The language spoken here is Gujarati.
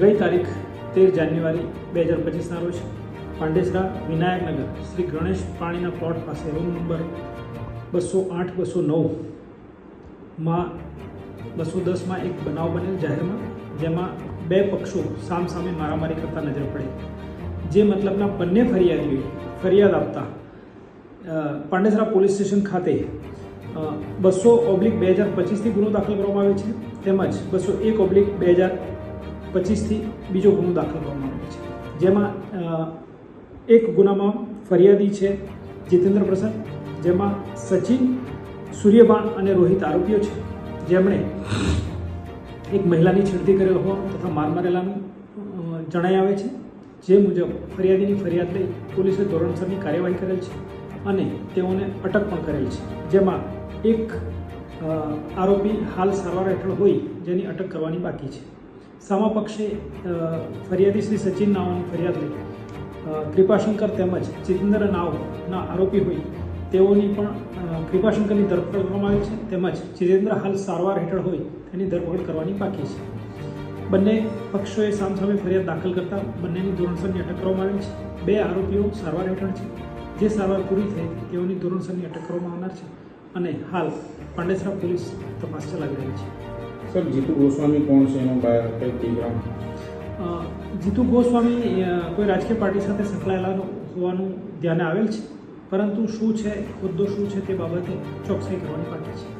ગઈ તારીખ તેર જાન્યુઆરી બે હજાર પચીસના રોજ પાંડેસરા વિનાયકનગર શ્રી ગણેશ પાણીના પ્લોટ પાસે રૂમ નંબર બસો આઠ, બસો નવમાં બસો દસમાં એક બનાવ બનેલ જાહેરમાં, જેમાં બે પક્ષો સામસામે મારામારી કરતા નજર પડે. જે મતલબના બંને ફરિયાદીઓએ ફરિયાદ આપતા પાંડેસરા પોલીસ સ્ટેશન ખાતે બસો ઓબ્લિક બે હજાર પચીસથી ગુનો દાખલ કરવામાં આવે છે. તેમજ બસો એક ઓબ્લિક બે હજાર પચીસથી બીજો ગુનો દાખલ કરવામાં આવ્યો છે. જેમાં એક ગુનામાં ફરિયાદી છે જીતેન્દ્ર પ્રસાદ, જેમાં સચિન, સૂર્યબાણ અને રોહિત આરોપીઓ છે. જેમણે એક મહિલાની છેડતી કરેલ હોવાનું તથા માર મારેલાનું જણાઈ આવે છે. જે મુજબ ફરિયાદીની ફરિયાદ લઈ પોલીસે ધોરણસરની કાર્યવાહી કરેલ છે અને તેઓને અટક પણ કરેલ છે. જેમાં એક આરોપી હાલ સારવાર હેઠળ હોય જેની અટક કરવાની બાકી છે. સામા પક્ષે અ, ફરિયાદી શ્રી સચિન નાવાની ફરિયાદ લઈ. કૃપાશંકર તેમજ ચિતેન્દ્ર નાવના આરોપી હોય તેઓની પણ કૃપાશંકરની ધરપકડ કરવામાં આવી છે તેમજ ચિતેન્દ્ર હાલ સારવાર હેઠળ હોય તેની ધરપકડ કરવાની બાકી છે. બંને પક્ષોએ સામસામે ફરિયાદ દાખલ કરતા બંનેની ધોરણસરની અટક કરવામાં આવી છે. બે આરોપીઓ સારવાર હેઠળ છે. જે સારવાર પૂરી થઈ તેઓની ધોરણસરની અટક કરવામાં આવનાર છે અને હાલ પાંડેસરા પોલીસ તપાસ ચલાવી રહી છે. સર, જીતુ ગોસ્વામી કોણ છે? એનો બેકગ્રાઉન્ડ જીતુ ગોસ્વામી કોઈ રાજકીય પાર્ટી સાથે સંકળાયેલા હોવાનું ધ્યાને આવેલ છે? પરંતુ શું છે હોદ્દો શું છે તે બાબતે ચોકસાઈ કરવાની બાકી છે?